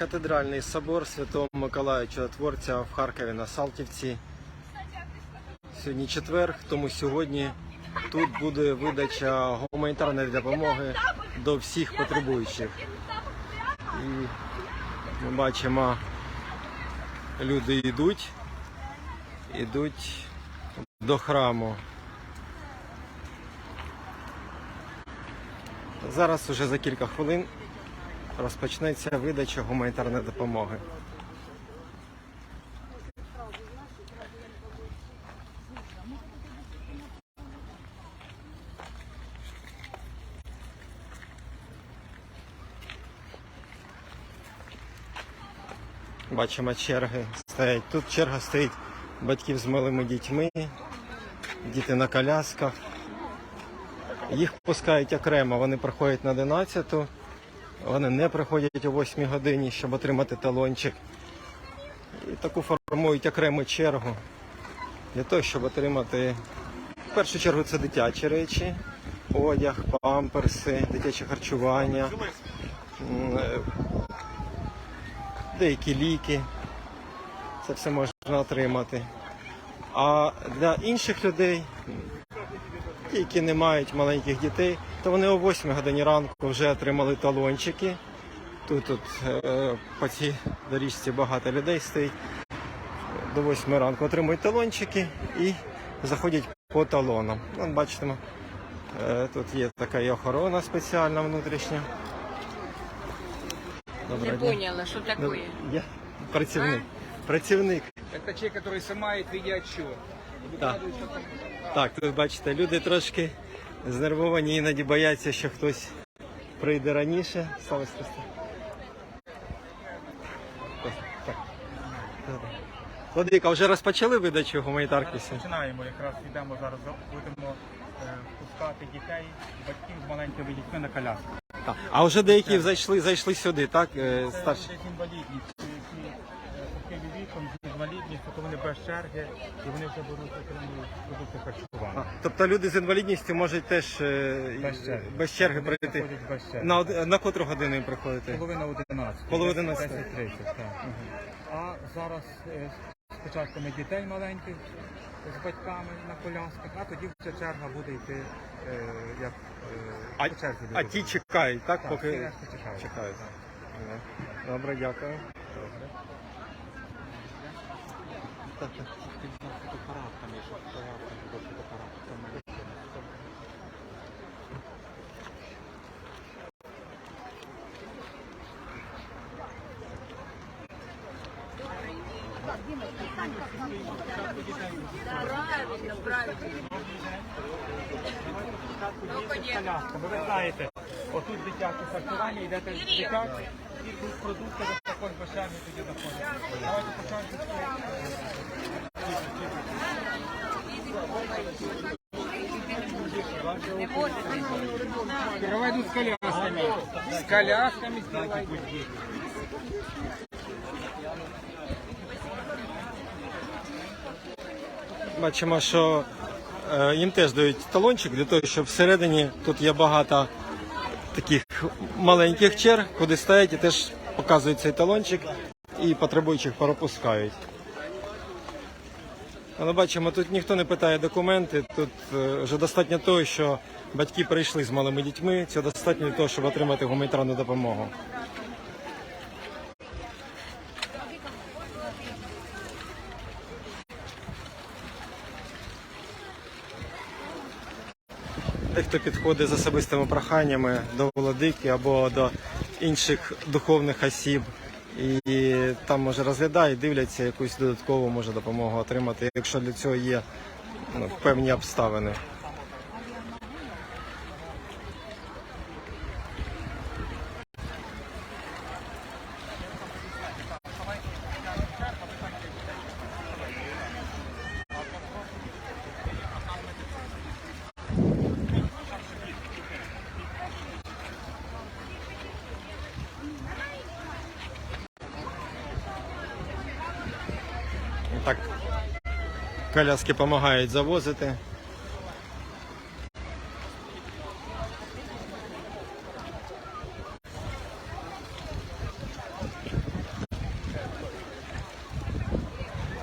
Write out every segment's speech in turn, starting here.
Катедральний собор Святого Миколая Чудотворця в Харкові на Салтівці. Сьогодні четвер, тому сьогодні тут буде видача гуманітарної допомоги до всіх потребуючих. І ми бачимо, люди йдуть, йдуть до храму. Зараз уже за кілька хвилин розпочнеться видача гуманітарної допомоги. Бачимо черги стоять. Тут черга стоїть батьків з малими дітьми, діти на колясках. Їх пускають окремо, вони приходять на 11 вони не приходять о 8 годині, щоб отримати талончик. І таку формують окрему чергу для того, щоб отримати. В першу чергу це дитячі речі, одяг, памперси, дитяче харчування, е, деякі ліки. Це все можна отримати. А для інших людей, які не мають маленьких дітей, то вони о 8 годині ранку вже отримали талончики. Тут, тут е, по цій доріжці багато людей стоїть. До 8 ранку отримують талончики і заходять по талонам. Вон, бачите, е, тут є така і охорона спеціальна внутрішня. Не Доброго дня. поняла, что Ну, такое. Я працівник. Працівник. Это человек, который снимает видеоотчет. Так. Так, тут бачите, люди трошки знервовані, іноді бояться, що хтось прийде раніше. Слава Христу. Владика, вже розпочали видачу гуманітарки? Починаємо якраз йдемо зараз, будемо е, пускати дітей, батьків з маленькими дітьми на коляску. А вже деякі зайшли, зайшли сюди, так? е, Це Старші. люди з інвалідністю, які е, похилі віком з інвалідністю, то вони без черги і вони вже беруть отримують продукти А, харчування. Тобто люди з інвалідністю можуть теж е, Без черги. без черги Вони прийти. приходять без черги. На, од- на котру годину їм приходити? Половина 11. Половина 10, 11. 10.30, так. А зараз е, спочатку ми дітей маленьких з батьками на колясках, а тоді вже черга буде йти е, як е, А, по черзі. а люди ті чекають, так? Так, поки решта чекають. чекають. Добре, дякую. Так, так. Правильно, правильно. Ну, коляска, ви знаєте, отут дитяче харчування, йдете в дитяче, і тут продукти також башами тоді доходять. Давайте почнемо. Не. Давай з колясками. З колясками давай. Бачимо, що е, їм теж дають талончик для того, щоб всередині тут є багато таких маленьких черг, куди стоять і теж показують цей талончик і потребуючих пропускають. Але бачимо, тут ніхто не питає документи. Тут е, вже достатньо того, що батьки прийшли з малими дітьми. Це достатньо для того, щоб отримати гуманітарну допомогу. Дехто підходить з особистими проханнями до владики або до інших духовних осіб. І там може розглядають, дивляться якусь додаткову може допомогу отримати, якщо для цього є ну, певні обставини. коляски допомагають завозити.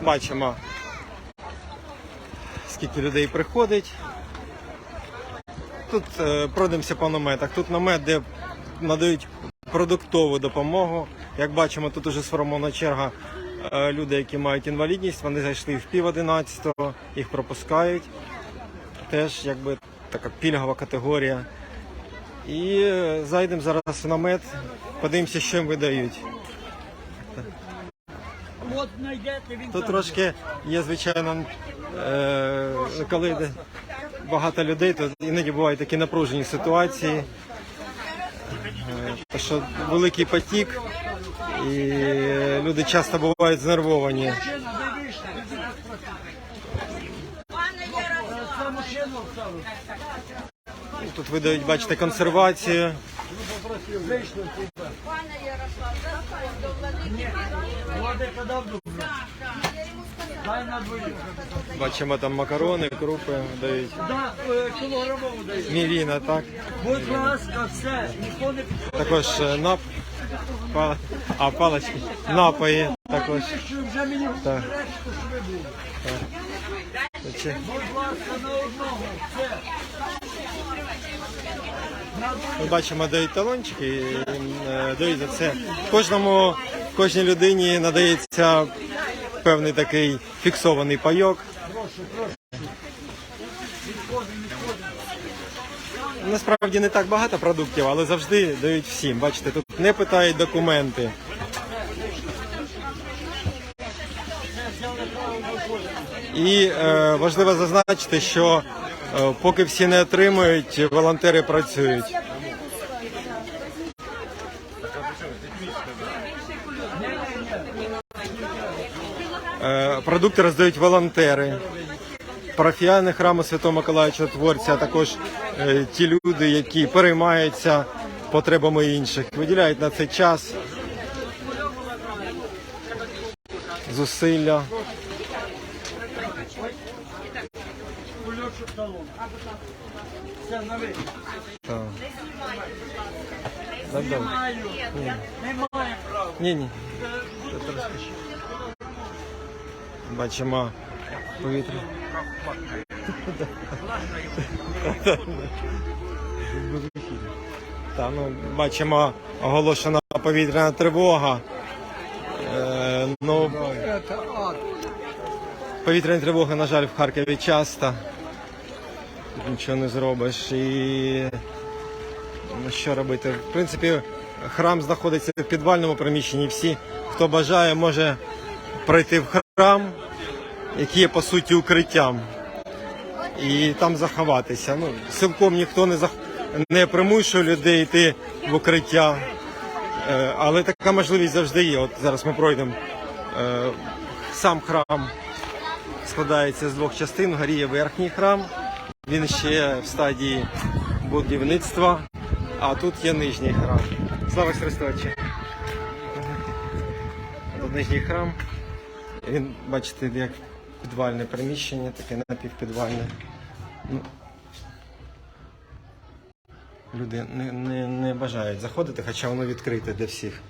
Бачимо, скільки людей приходить. Тут е, пройдемося по наметах. Тут намет, де надають продуктову допомогу. Як бачимо, тут уже сформована черга Е, Люди, які мають інвалідність, вони зайшли в пів одинадцятого, їх пропускають. Теж якби така пільгова категорія. І е, зайдемо зараз в намет, подивимося, що їм видають. Тут трошки є, звичайно, е, коли багато людей, то іноді бувають такі напружені ситуації. Е, що великий потік, і люди часто бувають знервовані. Тут видають, бачите, консервацію. Пане Ярослав, заходь до владики. Владика дав добре. Дай на. Бачимо там макарони, крупи дають. Да, е, кілограмову дає. Мівіна, так. Будь ласка, все, ніхто не підходить. Також е, нап... па- а, палички. Напої також. Вже мені Так. Ми бачимо, дають талончики, е, дають за це. Кожному, кожній людині надається певний такий фіксований пайок. Насправді не так багато продуктів, але завжди дають всім. Бачите, тут не питають документи. І е, важливо зазначити, що е, поки всі не отримують, волонтери працюють. Е, Продукти роздають волонтери, парафіяни храму Святого Миколая Чудотворця, а також е, ті люди, які переймаються потребами інших, виділяють на цей час зусилля. Так. Ні, ні. Бачимо повітря. Та, ну, бачимо оголошена повітряна тривога. Е, ну, повітряні тривоги, на жаль, в Харкові часто. Нічого не зробиш. І Ну, що робити? В принципі, храм знаходиться в підвальному приміщенні. Всі, хто бажає, може пройти в храм, який є по суті укриттям, і там заховатися. Ну, силком ніхто не зах... не примушує людей йти в укриття. Е, Але така можливість завжди є. От зараз ми пройдемо. Е, Сам храм складається з двох частин. Вгорі є верхній храм. Він ще в стадії будівництва, а тут є нижній храм. Слава Христовичу! Тут нижній храм. Він, бачите, як підвальне приміщення, таке напівпідвальне. Ну, люди не, не, не бажають заходити, хоча воно відкрите для всіх.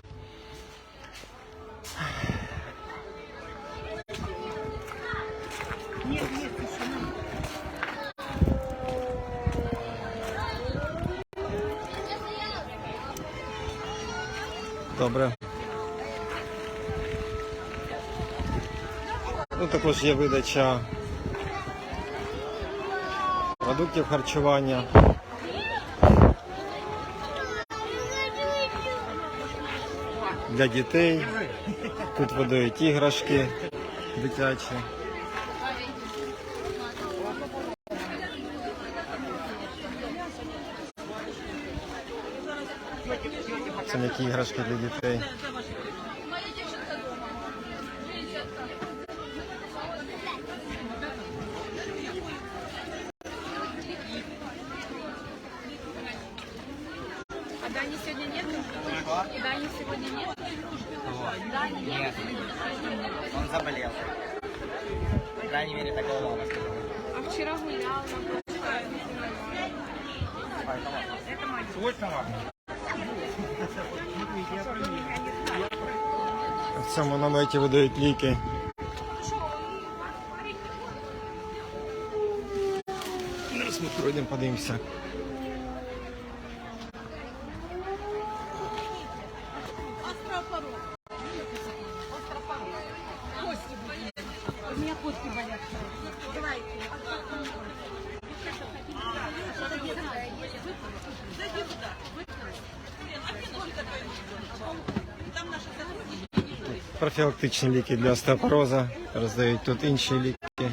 Також є видача продуктів харчування. Для дітей. Тут видають іграшки дитячі. Це м'які іграшки для дітей. сайті видають ліки. Зараз ну, ми пройдемо, подивимося. Профілактичні ліки для остеопороза. Роздають тут інші ліки.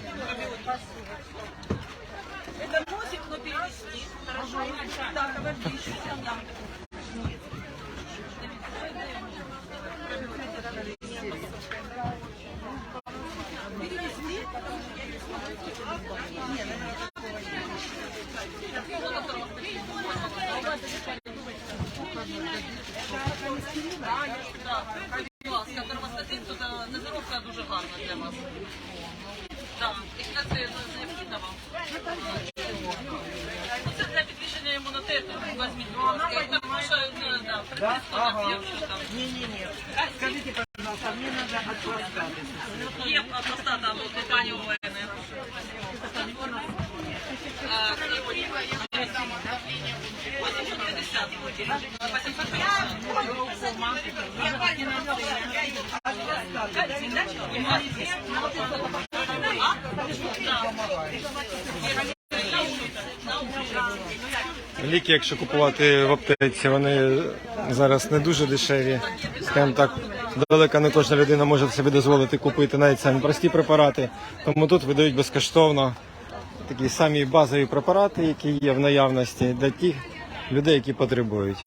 Ліки, якщо купувати в аптеці, вони зараз не дуже дешеві. Скажімо так, далеко не кожна людина може собі дозволити купити навіть самі прості препарати. Тому тут видають безкоштовно такі самі базові препарати, які є в наявності для тих людей, які потребують.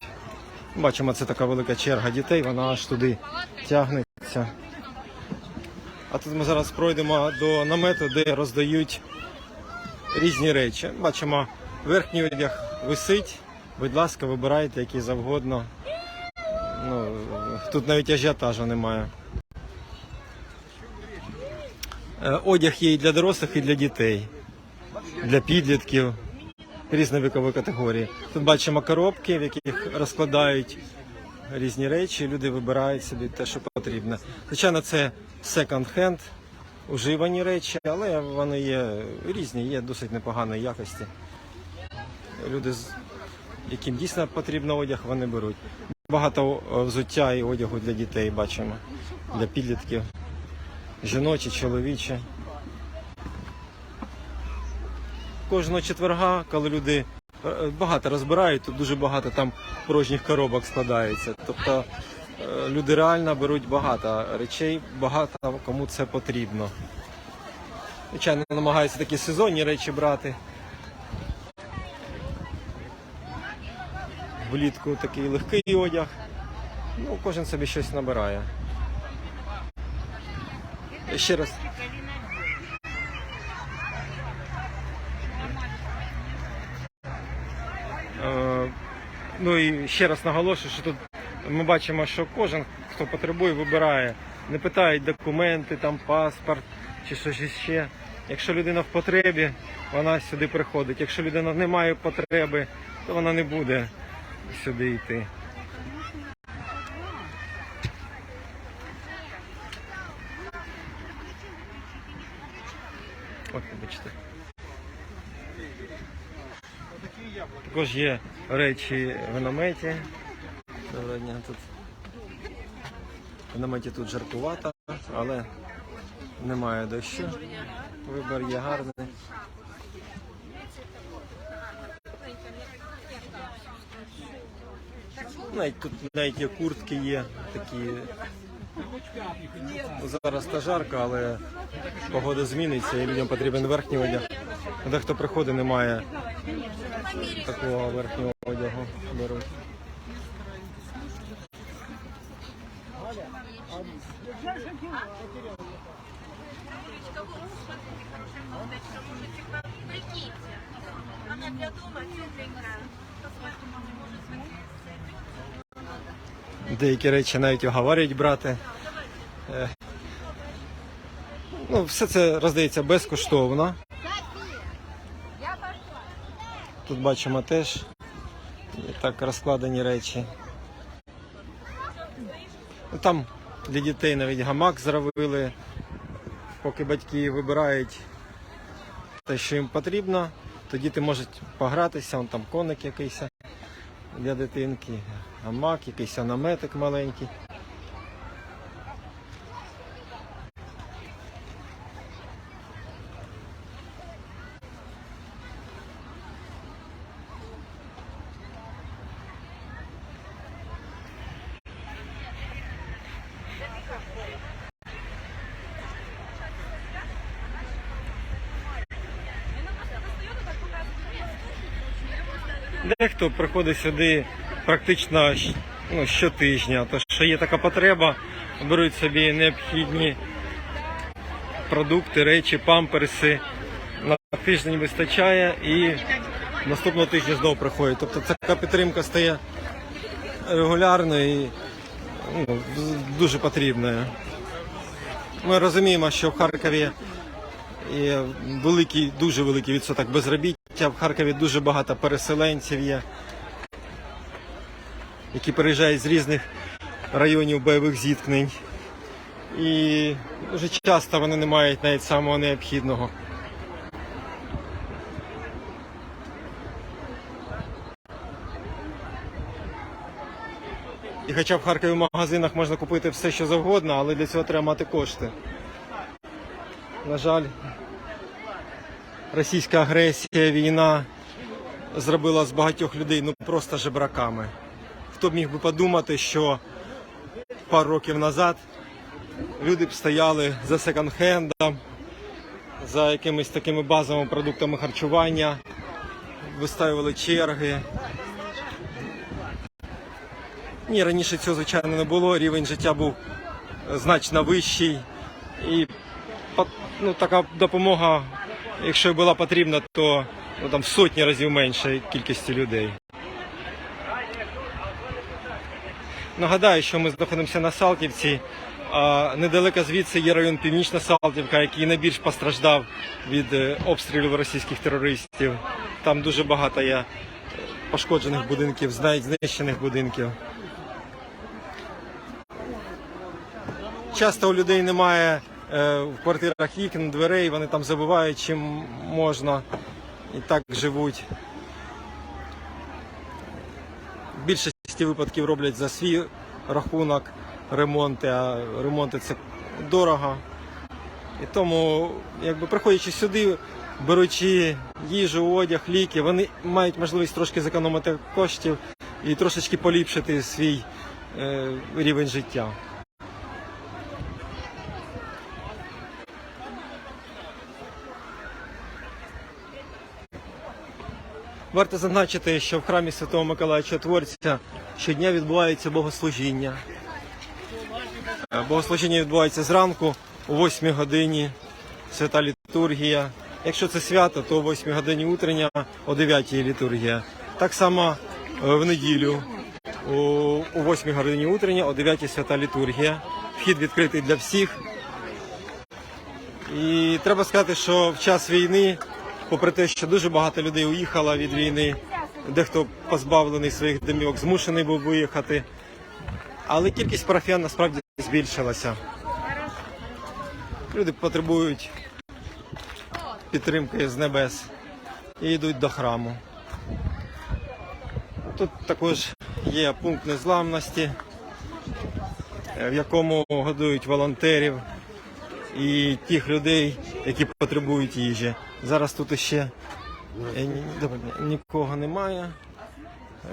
Бачимо, це така велика черга дітей, вона аж туди тягнеться. А тут ми зараз пройдемо до намету, де роздають різні речі. Бачимо, верхній одяг висить. Будь ласка, вибирайте який завгодно. Ну, тут навіть ажіотажу немає. Е, Одяг є і для дорослих, і для дітей, для підлітків, різні вікові категорії. Тут бачимо коробки, в яких розкладають різні речі, люди вибирають собі те, що потрібно. Звичайно, це секонд-хенд, уживані речі, але вони є різні, є досить непоганої якості. Люди, яким дійсно потрібно одяг, вони беруть. Багато взуття і одягу для дітей бачимо, для підлітків, жіночі, чоловічі. Кожного четверга, коли люди е, багато розбирають, тут дуже багато там порожніх коробок складається. Тобто люди реально беруть багато речей, багато кому це потрібно. Звичайно, намагаються такі сезонні речі брати. Влітку такий легкий одяг. Ну, кожен собі щось набирає. Ще раз. Е, Ну і ще раз наголошую, що тут ми бачимо, що кожен, хто потребує, вибирає. Не питають документи, там паспорт чи щось іще. Якщо людина в потребі, вона сюди приходить. Якщо людина не має потреби, то вона не буде сюди йти. Ось, вибачте. Також є речі в наметі. Доброго дня тут. В наметі тут жаркувато, але немає дощу. Вибір є гарний. Навіть тут навіть є куртки є такі. Зараз та жарко, але погода зміниться і людям потрібен верхній одяг. Дехто приходить, немає такого верхнього одягу беруть. Деякі речі навіть оговорюють брати. Е, Ну, все це роздається безкоштовно. Тут бачимо теж так розкладені речі. Ну, Там для дітей навіть гамак зробили, поки батьки вибирають те, що їм потрібно. то діти можуть погратися, вон там коник якийсь для дитинки, гамак, якийсь наметик маленький. Дехто приходить сюди практично ну, щотижня, то що є така потреба, беруть собі необхідні продукти, речі, памперси. На тиждень вистачає і наступного тижня знову приходять. Тобто така підтримка стає регулярною і ну, дуже потрібною. Ми розуміємо, що в Харкові є великий, дуже великий відсоток безробіття. В Харкові дуже багато переселенців є, які переїжджають з різних районів бойових зіткнень. І дуже часто вони не мають навіть самого необхідного. І хоча в Харкові в магазинах можна купити все, що завгодно, але для цього треба мати кошти. На жаль, російська агресія, війна зробила з багатьох людей ну просто жебраками. Хто б міг би подумати, що пару років назад люди б стояли за секонд-хендом, за якимись такими базовими продуктами харчування, виставили черги. Ні, раніше цього звичайно не було. Рівень життя був значно вищий. І ну, така допомога, якщо була потрібна, то ну, там в сотні разів менше кількості людей. Нагадаю, що ми знаходимося на Салтівці. А недалеко звідси є район Північна Салтівка, який найбільш постраждав від е, обстрілів російських терористів. Там дуже багато є е, пошкоджених будинків, знищених будинків. Часто у людей немає в квартирах вікон, дверей, вони там забувають, чим можна і так живуть. В більшості випадків роблять за свій рахунок ремонти, а ремонти це дорого. І тому, якби приходячи сюди, беручи їжу, одяг, ліки, вони мають можливість трошки зекономити коштів і трошечки поліпшити свій е, рівень життя. Варто зазначити, що в храмі Святого Миколая Чудотворця щодня відбувається богослужіння. Богослужіння відбувається зранку о 8 годині, свята літургія. Якщо це свято, то о 8 годині утрення, о 9 літургія. Так само е, в неділю о 8 годині утрення, о 9 свята літургія. Вхід відкритий для всіх. І треба сказати, що в час війни, попри те, що дуже багато людей уїхало від війни, дехто позбавлений своїх домівок, змушений був виїхати. Але кількість парафіян насправді збільшилася. Люди потребують підтримки з небес і йдуть до храму. Тут також є пункт незламності, в якому годують волонтерів і тих людей, які потребують їжі. Зараз тут ще е, нікого немає.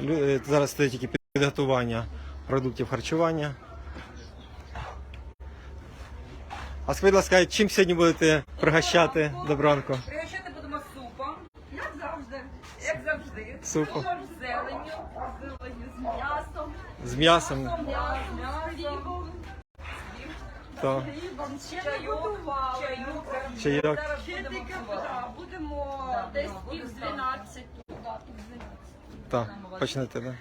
Е, Зараз стоїть тільки підготування продуктів харчування. А скажіть, будь ласка, чим сьогодні будете пригощати добранку? Пригощати будемо супом, як завжди, як завжди. Супом. З зеленню, з зеленню, з м'ясом, З м'ясом? З хлібом, То хлібом, з чаю, чаю. чайок. Зараз будемо готувати. Будемо десь пів з 12. Пів з 12. Так, почнете, так?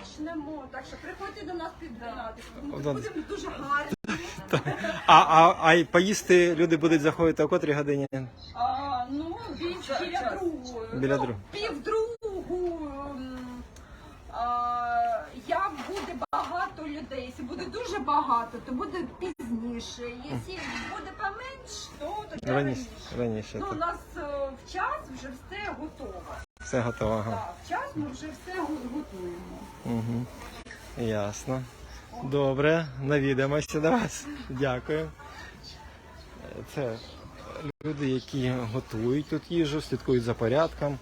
Почнемо. Так що приходьте до нас під 12. Тому Да? будемо дуже гарні. А, а, а й поїсти люди будуть заходити о котрій годині? А, ну, більш біля другої. Біля ну, Пів другу. м, А, як буде багато людей, якщо буде дуже багато, то буде пізніше. Пізніше. Якщо буде поменш, то тоді Раніше, раніше. Ну, у так. нас е, в час вже все готово. Все готово. Ага. Так, в час ми вже все го- готуємо. Угу. Ясно. Добре, навідаємося до вас. Дякую. Це люди, які готують тут їжу, слідкують за порядком.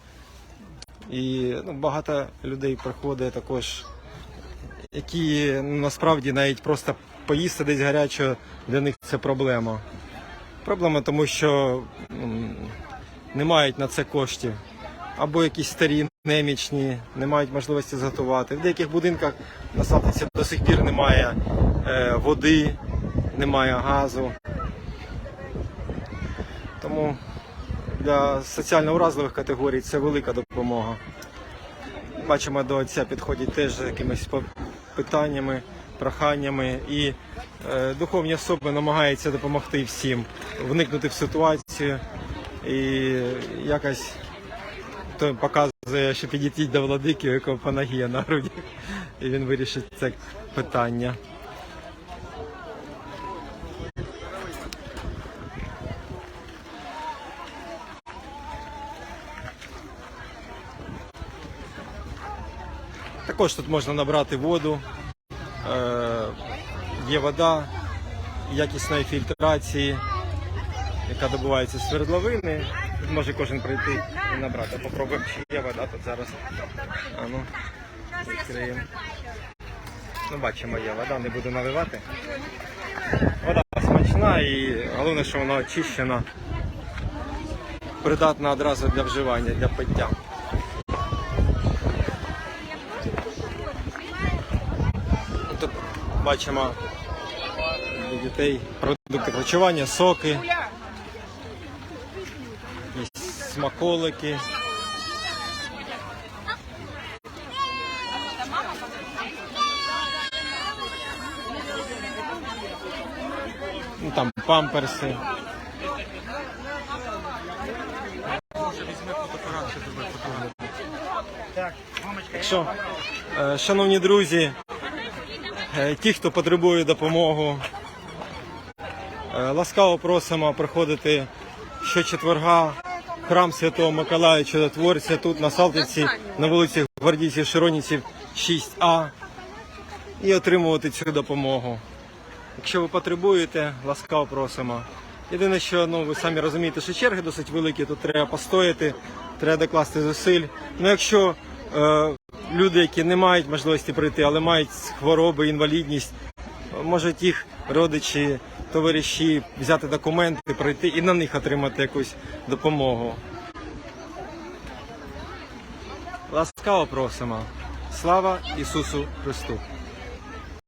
І ну, багато людей приходить також, які ну, насправді навіть просто поїсти десь гарячого, для них це проблема. Проблема тому, що не мають на це коштів або якісь старі, немічні, не мають можливості зготувати. В деяких будинках на Салтиці до сих пір немає е, води, немає газу. Тому для соціально уразливих категорій це велика допомога. Бачимо, до отця підходять теж з якимись питаннями, проханнями, і е, духовні особи намагаються допомогти всім вникнути в ситуацію. І якось то показує, що підійдіть до владики, у якого панагія на груді, і він вирішить це питання. Також тут можна набрати воду, є вода якісної фільтрації, яка добувається з свердловини. Тут може кожен прийти і набрати. Попробуємо, чи є вода тут зараз. А ну, відкриємо. Ну, бачимо, є вода, не буду наливати. Вода смачна і головне, що вона очищена, придатна одразу для вживання, для пиття. Тут бачимо для дітей продукти харчування, соки, смаколики. Ну, там памперси. Так що, е, шановні друзі, ті, хто потребує допомогу, е, ласкаво просимо приходити щочетверга в храм Святого Миколая Чудотворця тут на Салтівці на вулиці Гвардійців Широніців 6А і отримувати цю допомогу. Якщо ви потребуєте, ласкаво просимо. Єдине, що ну ви самі розумієте, що черги досить великі, тут треба постояти, треба докласти зусиль. Ну якщо е, люди, які не мають можливості прийти, але мають хвороби, інвалідність, можуть їх родичі, товариші взяти документи, прийти і на них отримати якусь допомогу. Ласкаво просимо. Слава Ісусу Христу!